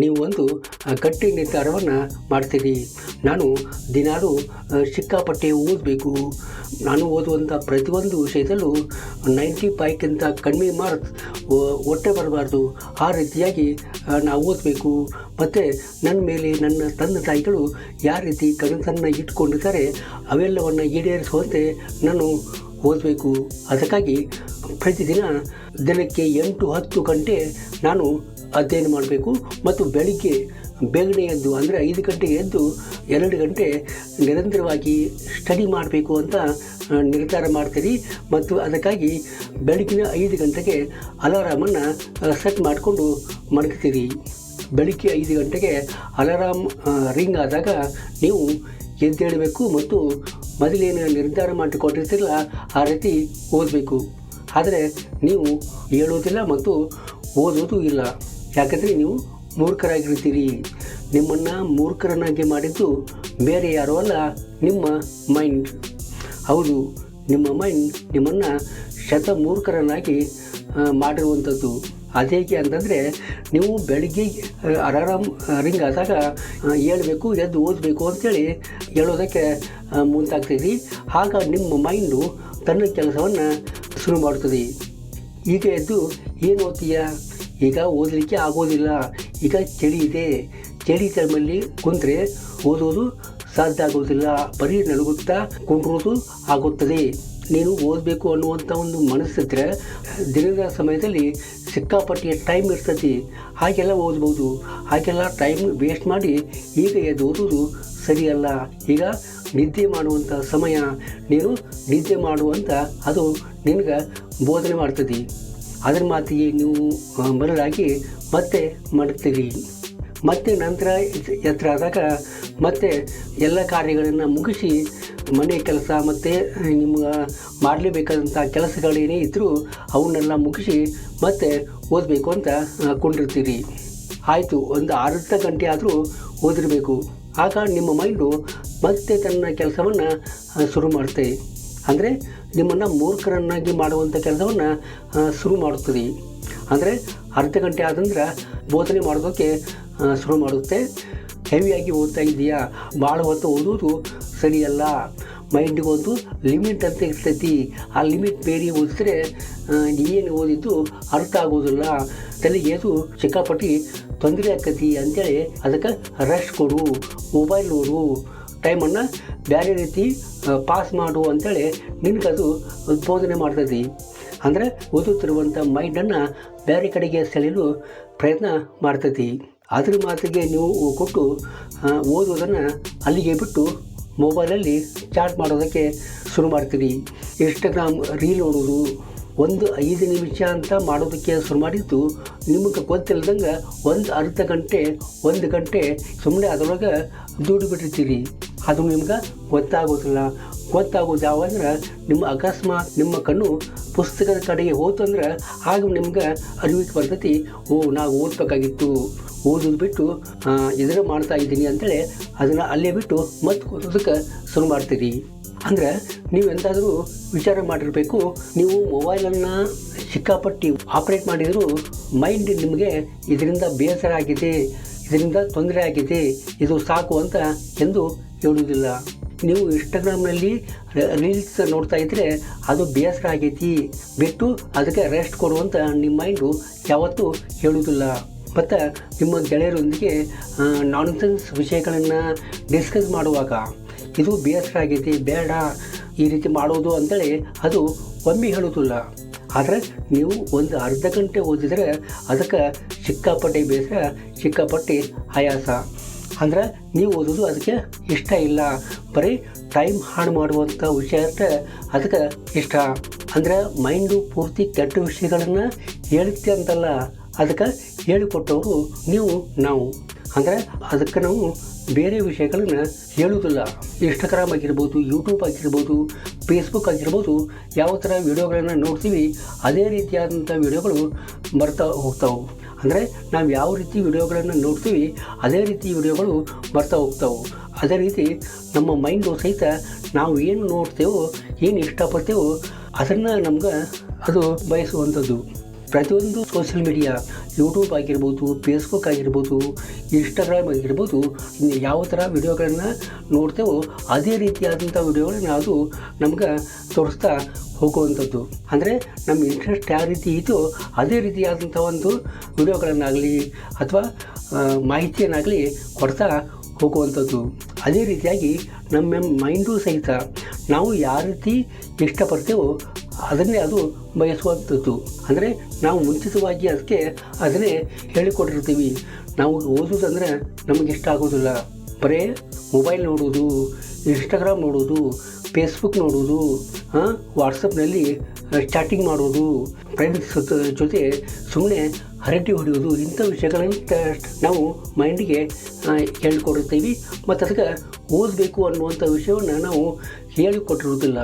ನೀವು ಒಂದು ಗಟ್ಟಿ ನಿರ್ಧಾರವನ್ನು ಮಾಡ್ತೀರಿ. ನಾನು ದಿನಾಲೂ ಸಿಕ್ಕಾಪಟ್ಟೆ ಓದಬೇಕು. ನಾನು ಓದುವಂಥ ಪ್ರತಿಯೊಂದು ವಿಷಯದಲ್ಲೂ ನೈಂಟಿ ಫೈವ್ಗಿಂತ ಕಡಿಮೆ ಮಾರ್ಕ್ ಹೊಟ್ಟೆ ಬರಬಾರ್ದು. ಆ ರೀತಿಯಾಗಿ ನಾವು ಓದಬೇಕು. ಮತ್ತು ನನ್ನ ಮೇಲೆ ನನ್ನ ತಂದೆ ತಾಯಿಗಳು ಯಾವ ರೀತಿ ಕನಸನ್ನು ಇಟ್ಕೊಂಡಿದ್ದಾರೆ, ಅವೆಲ್ಲವನ್ನು ಈಡೇರಿಸುವಂತೆ ನಾನು ಓದಬೇಕು. ಅದಕ್ಕಾಗಿ ಪ್ರತಿದಿನ ದಿನಕ್ಕೆ ಎಂಟು ಹತ್ತು ಗಂಟೆ ನಾನು ಅಧ್ಯಯನ ಮಾಡಬೇಕು ಮತ್ತು ಬೆಳಿಗ್ಗೆ ಬೇಗನೆ ಎದ್ದು, ಅಂದರೆ ಐದು ಗಂಟೆಗೆ ಎದ್ದು ಎರಡು ಗಂಟೆ ನಿರಂತರವಾಗಿ ಸ್ಟಡಿ ಮಾಡಬೇಕು ಅಂತ ನಿರ್ಧಾರ ಮಾಡ್ತೀರಿ ಮತ್ತು ಅದಕ್ಕಾಗಿ ಬೆಳಗಿನ ಐದು ಗಂಟೆಗೆ ಅಲಾರಾಮನ್ನು ಸೆಟ್ ಮಾಡಿಕೊಂಡು ಮಡಗ್ತೀರಿ ಬೆಳಿಗ್ಗೆ ಐದು ಗಂಟೆಗೆ ಅಲಾರಾಮ್ ರಿಂಗ್ ಆದಾಗ ನೀವು ಎದ್ದೇಳಬೇಕು ಮತ್ತು ಮೊದಲೇನು ನಿರ್ಧಾರ ಮಾಡಿಕೊಂಡಿರ್ತಿರಲ್ಲ, ಆ ರೀತಿ ಓದಬೇಕು. ಆದರೆ ನೀವು ಹೇಳುವುದಿಲ್ಲ ಮತ್ತು ಓದೋದು ಇಲ್ಲ. ಯಾಕಂದರೆ ನೀವು ಮೂರ್ಖರಾಗಿರ್ತೀರಿ ನಿಮ್ಮನ್ನು ಮೂರ್ಖರನ್ನಾಗಿ ಮಾಡಿದ್ದು ಬೇರೆ ಯಾರೂ ಅಲ್ಲ ನಿಮ್ಮ ಮೈಂಡ್. ಹೌದು ನಿಮ್ಮ ಮೈಂಡ್ ನಿಮ್ಮನ್ನು ಶತ ಮೂರ್ಖರನ್ನಾಗಿ ಮಾಡಿರುವಂಥದ್ದು. ಅದೇಕೆ ಅಂತಂದರೆ ನೀವು ಬೆಳಿಗ್ಗೆ ಅಲಾರಾಮ್ ರಿಂಗ್ ಆದಾಗ ಹೇಳಬೇಕು ಎದ್ದು ಓದಬೇಕು ಅಂತೇಳಿ ಹೇಳೋದಕ್ಕೆ ಆ, ಮುಂದಾಗ್ತೀರಿ. ಆಗ ನಿಮ್ಮ ಮೈಂಡು ತನ್ನ ಕೆಲಸವನ್ನು ಶುರು ಮಾಡುತ್ತದೆ. ಈಗ ಎದ್ದು, ಏನು ಓದ್ತೀಯಾ? ಈಗ ಓದಲಿಕ್ಕೆ ಆಗೋದಿಲ್ಲ. ಈಗ ಚಳಿ ಇದೆ. ಚಳಿ ಟೈಮಲ್ಲಿ ಕುಂತ್ರೆ ಓದೋದು ಸಾಧ್ಯ ಆಗೋದಿಲ್ಲ. ಬರೀ ನಡುಗುತ್ತಾ ಕುಂಡ್ರೋದು ಆಗುತ್ತದೆ. ನೀನು ಓದಬೇಕು ಅನ್ನುವಂಥ ಒಂದು ಮನಸ್ಸಿದ್ರೆ ದಿನದ ಸಮಯದಲ್ಲಿ ಸಿಕ್ಕಾಪಟ್ಟೆ ಟೈಮ್ ಇರ್ತತಿ ಹಾಗೆಲ್ಲ ಓದ್ಬೋದು. ಹಾಗೆಲ್ಲ ಟೈಮ್ ವೇಸ್ಟ್ ಮಾಡಿ ಈಗ ಎದ್ದು ಓದೋದು ಸರಿಯಲ್ಲ. ಈಗ ನಿದ್ದೆ ಮಾಡುವಂಥ ಸಮಯ ನೀನು ನಿದ್ದೆ ಮಾಡುವಂಥ ಅದು ನಿನಗೆ ಬೋಧನೆ ಮಾಡ್ತದೆ. ಅದರ ಮಾತಿಗೆ ನೀವು ಬರಲಾಗಿ ಮತ್ತೆ ಮಾಡ್ತೀರಿ ಮತ್ತೆ ನಂತರ ಎತ್ತರ ಆದಾಗ ಮತ್ತೆ ಎಲ್ಲ ಕಾರ್ಯಗಳನ್ನು ಮುಗಿಸಿ ಮನೆ ಕೆಲಸ ಮತ್ತು ನಿಮ್ಗೆ ಮಾಡಲೇಬೇಕಾದಂಥ ಕೆಲಸಗಳೇನೇ ಇದ್ದರೂ ಅವನ್ನೆಲ್ಲ ಮುಗಿಸಿ ಮತ್ತೆ ಓದಬೇಕು ಅಂತ ಕೊಂಡಿರ್ತೀರಿ. ಆಯಿತು, ಒಂದು ಅರ್ಧ ಗಂಟೆ ಆದರೂ ಓದಿರಬೇಕು. ಆಗ ನಿಮ್ಮ ಮೈಂಡು ಮತ್ತೆ ತನ್ನ ಕೆಲಸವನ್ನು ಶುರು ಮಾಡುತ್ತೆ. ಅಂದರೆ ನಿಮ್ಮನ್ನು ಮೂರ್ಖರನ್ನಾಗಿ ಮಾಡುವಂಥ ಕೆಲಸವನ್ನು ಶುರು ಮಾಡುತ್ತದೆ. ಅಂದರೆ ಅರ್ಧ ಗಂಟೆ ಆದಂದ್ರೆ ಬೋಧನೆ ಮಾಡೋದಕ್ಕೆ ಶುರು ಮಾಡುತ್ತೆ. ಹೆವಿಯಾಗಿ ಓದ್ತಾ ಇದೆಯಾ? ಭಾಳ ಹೊತ್ತು ಓದೋದು ಸರಿಯಲ್ಲ. ಮೈಂಡಿಗೆ ಒಂದು ಲಿಮಿಟ್ ಅಂತ ಇರ್ತೈತಿ. ಆ ಲಿಮಿಟ್ ಬೇರೆ ಓದಿದ್ರೆ ಏನು ಓದಿದ್ದು ಅರ್ಥ ಆಗೋದಿಲ್ಲ. ತಲೆಗೆ ಅದು ಸಿಕ್ಕಾಪಟ್ಟಿ ತೊಂದರೆ ಆಕತಿ ಅಂತೇಳಿ ಅದಕ್ಕೆ ರೆಸ್ಟ್ ಕೊಡು ಮೊಬೈಲ್ ನೋಡು ಟೈಮನ್ನು ಬೇರೆ ರೀತಿ ಪಾಸ್ ಮಾಡು ಅಂತೇಳಿ ನಿನಗದು ಬೋಧನೆ ಮಾಡ್ತದೆ ಅಂದರೆ ಓದುತ್ತಿರುವಂಥ ಮೈಂಡನ್ನು ಬೇರೆ ಕಡೆಗೆ ಸೆಳೆಯಲು ಪ್ರಯತ್ನ ಮಾಡ್ತೈತಿ. ಅದ್ರ ಮಾತಿಗೆ ನೀವು ಕೊಟ್ಟು ಓದೋದನ್ನು ಅಲ್ಲಿಗೆ ಬಿಟ್ಟು ಮೊಬೈಲಲ್ಲಿ ಚಾಟ್ ಮಾಡೋದಕ್ಕೆ ಶುರು ಮಾಡ್ತೀರಿ. ಇನ್ಸ್ಟಾಗ್ರಾಮ್ ರೀಲ್ ನೋಡೋದು ಒಂದು ಐದು ನಿಮಿಷ ಅಂತ ಮಾಡೋದಕ್ಕೆ ಶುರು ಮಾಡಿದ್ದು ನಿಮಗೆ ಗೊತ್ತಿಲ್ಲದಂಗೆ ಒಂದು ಅರ್ಧ ಗಂಟೆ, ಒಂದು ಗಂಟೆ ಸುಮ್ಮನೆ ಅದರೊಳಗೆ ದುಡ್ಡು ಬಿಟ್ಟಿರ್ತೀರಿ ಅದು ನಿಮ್ಗೆ ಗೊತ್ತಾಗೋದಿಲ್ಲ. ಗೊತ್ತಾಗೋದು ಯಾವಂದ್ರೆ ನಿಮ್ಮ ಅಕಸ್ಮಾತ್ ನಿಮ್ಮ ಕಣ್ಣು ಪುಸ್ತಕದ ಕಡೆಗೆ ಹೋತಂದ್ರೆ ಆಗ ನಿಮ್ಗೆ ಅರಿವಿಕೆ ಬರ್ತೈತಿ, ಓ, ನಾವು ಓದಬೇಕಾಗಿತ್ತು. ಓದೋದು ಬಿಟ್ಟು ಇದನ್ನ ಮಾಡ್ತಾ ಇದ್ದೀನಿ ಅಂತೇಳಿ ಅದನ್ನು ಅಲ್ಲೇ ಬಿಟ್ಟು ಮತ್ತೆ ಓದೋದಕ್ಕೆ ಶುರು ಮಾಡ್ತೀರಿ. ಅಂದರೆ ನೀವು ಎಂತಾದರೂ ವಿಚಾರ ಮಾಡಿರಬೇಕು, ನೀವು ಮೊಬೈಲನ್ನು ಸಿಕ್ಕಾಪಟ್ಟಿ ಆಪ್ರೇಟ್ ಮಾಡಿದರೂ ಮೈಂಡ್ ನಿಮಗೆ ಇದರಿಂದ ಬೇಸರ ಆಗಿದೆ. ಇದರಿಂದ ತೊಂದರೆ ಆಗಿದೆ, ಇದು ಸಾಕು ಅಂತ ಎಂದು ಹೇಳುವುದಿಲ್ಲ. ನೀವು ಇನ್ಸ್ಟಾಗ್ರಾಮ್ನಲ್ಲಿ ರೀಲ್ಸ್ ನೋಡ್ತಾ ಇದ್ದರೆ ಅದು ಬೇಸರ ಆಗೈತಿ. ಬಿಟ್ಟು ಅದಕ್ಕೆ ರೆಸ್ಟ್ ಕೊಡುವಂತ ನಿಮ್ಮ ಮೈಂಡು ಯಾವತ್ತೂ ಹೇಳುವುದಿಲ್ಲ. ಮತ್ತು ನಿಮ್ಮ ಗೆಳೆಯರೊಂದಿಗೆ ನಾನ್ಸೆನ್ಸ್ ವಿಷಯಗಳನ್ನು ಡಿಸ್ಕಸ್ ಮಾಡುವಾಗ ಇದು ಬೇಸರ ಆಗೈತಿ, ಬೇಡ ಈ ರೀತಿ ಮಾಡೋದು ಅಂತೇಳಿ ಅದು ಒಮ್ಮೆ ಹೇಳೋದಿಲ್ಲ ಆದರೆ ನೀವು ಒಂದು ಅರ್ಧ ಗಂಟೆ ಓದಿದರೆ ಅದಕ್ಕೆ ಸಿಕ್ಕಾಪಟ್ಟೆ ಬೇಸರ, ಸಿಕ್ಕಾಪಟ್ಟೆ ಆಯಾಸ ಅಂದ್ರೆ ನೀವು ಓದೋದು ಅದಕ್ಕೆ ಇಷ್ಟ ಇಲ್ಲ. ಬರೀ ಟೈಮ್ ಹಾಳು ಮಾಡುವಂಥ ವಿಷಯ ಅಷ್ಟೇ ಅದಕ್ಕೆ ಇಷ್ಟ. ಅಂದ್ರೆ ಮೈಂಡು ಪೂರ್ತಿ ಕೆಟ್ಟ ವಿಷಯಗಳನ್ನು ಹೇಳುತ್ತೆ ಅಂತಲ್ಲ, ಅದಕ್ಕೆ ಹೇಳಿಕೊಟ್ಟವರು ನೀವು, ನಾವು. ಅಂದರೆ ಅದಕ್ಕೆ ನಾವು ಬೇರೆ ವಿಷಯಗಳನ್ನು ಹೇಳುವುದಿಲ್ಲ. ಇನ್ಸ್ಟಾಗ್ರಾಮ್ ಆಗಿರ್ಬೋದು ಯೂಟ್ಯೂಬ್ ಆಗಿರ್ಬೋದು ಫೇಸ್ಬುಕ್ ಆಗಿರ್ಬೋದು, ಯಾವ ಥರ ವಿಡಿಯೋಗಳನ್ನು ನೋಡ್ತೀವಿ, ಅದೇ ರೀತಿಯಾದಂಥ ವೀಡಿಯೋಗಳು ಬರ್ತಾ ಹೋಗ್ತಾವೆ. ಅಂದರೆ ನಾವು ಯಾವ ರೀತಿ ವಿಡಿಯೋಗಳನ್ನು ನೋಡ್ತೀವಿ, ಅದೇ ರೀತಿ ವಿಡಿಯೋಗಳು ಬರ್ತಾ ಹೋಗ್ತಾವೆ. ಅದೇ ರೀತಿ ನಮ್ಮ ಮೈಂಡು ಸಹಿತ ನಾವು ಏನು ನೋಡ್ತೇವೋ, ಏನು ಇಷ್ಟಪಡ್ತೇವೋ, ಅದನ್ನು ನಮ್ಗೆ ಅದು ಬಯಸುವಂಥದ್ದು ಪ್ರತಿಯೊಂದು ಸೋಷಿಯಲ್ ಮೀಡಿಯಾ, ಯೂಟ್ಯೂಬ್ ಆಗಿರ್ಬೋದು ಫೇಸ್ಬುಕ್ ಆಗಿರ್ಬೋದು ಇನ್ಸ್ಟಾಗ್ರಾಮ್ ಆಗಿರ್ಬೋದು ಯಾವ ಥರ ವಿಡಿಯೋಗಳನ್ನು ನೋಡ್ತೇವೋ ಅದೇ ರೀತಿಯಾದಂಥ ವಿಡಿಯೋಗಳನ್ನ ಅದು ನಮ್ಗೆ ತೋರಿಸ್ತಾ ಹೋಗುವಂಥದ್ದು. ಅಂದರೆ ನಮ್ಮ ಇಂಟ್ರೆಸ್ಟ್ ಯಾವ ರೀತಿ ಇತ್ತು ಅದೇ ರೀತಿಯಾದಂಥ ಒಂದು ವಿಡಿಯೋಗಳನ್ನಾಗಲಿ ಅಥವಾ ಮಾಹಿತಿಯನ್ನಾಗಲಿ ಕೊಡ್ತಾ ಹೋಗುವಂಥದ್ದು. ಅದೇ ರೀತಿಯಾಗಿ ನಮ್ಮ ಮೈಂಡು ಸಹಿತ ನಾವು ಯಾವ ರೀತಿ ಇಷ್ಟಪಡ್ತೇವೋ ಅದನ್ನೇ ಅದು ಬಯಸುವಂಥದ್ದು. ಅಂದರೆ ನಾವು ಮುಂಚಿತವಾಗಿ ಅದಕ್ಕೆ ಅದನ್ನೇ ಹೇಳಿಕೊಟ್ಟಿರ್ತೀವಿ. ನಾವು ಓದೋದಂದರೆ ನಮಗೆ ಇಷ್ಟ ಆಗೋದಿಲ್ಲ. ಬರೇ ಮೊಬೈಲ್ ನೋಡೋದು ಇನ್ಸ್ಟಾಗ್ರಾಮ್ ನೋಡೋದು ಫೇಸ್ಬುಕ್ ನೋಡೋದು ವಾಟ್ಸಪ್ನಲ್ಲಿ ಚಾಟಿಂಗ್ ಮಾಡೋದು ಫ್ರೆಂಡ್ಸ್ ಜೊತೆ ಸುಮ್ಮನೆ ಹರಟೆ ಹೊಡೆಯೋದು ಇಂಥ ವಿಷಯಗಳನ್ನು ನಾವು ಮೈಂಡಿಗೆ ಹೇಳಿಕೊಡುತ್ತೀವಿ ಮತ್ತು ಅದಕ್ಕೆ ಓದಬೇಕು ಅನ್ನುವಂಥ ವಿಷಯವನ್ನು ನಾವು ಹೇಳಿಕೊಟ್ಟಿರೋದಿಲ್ಲ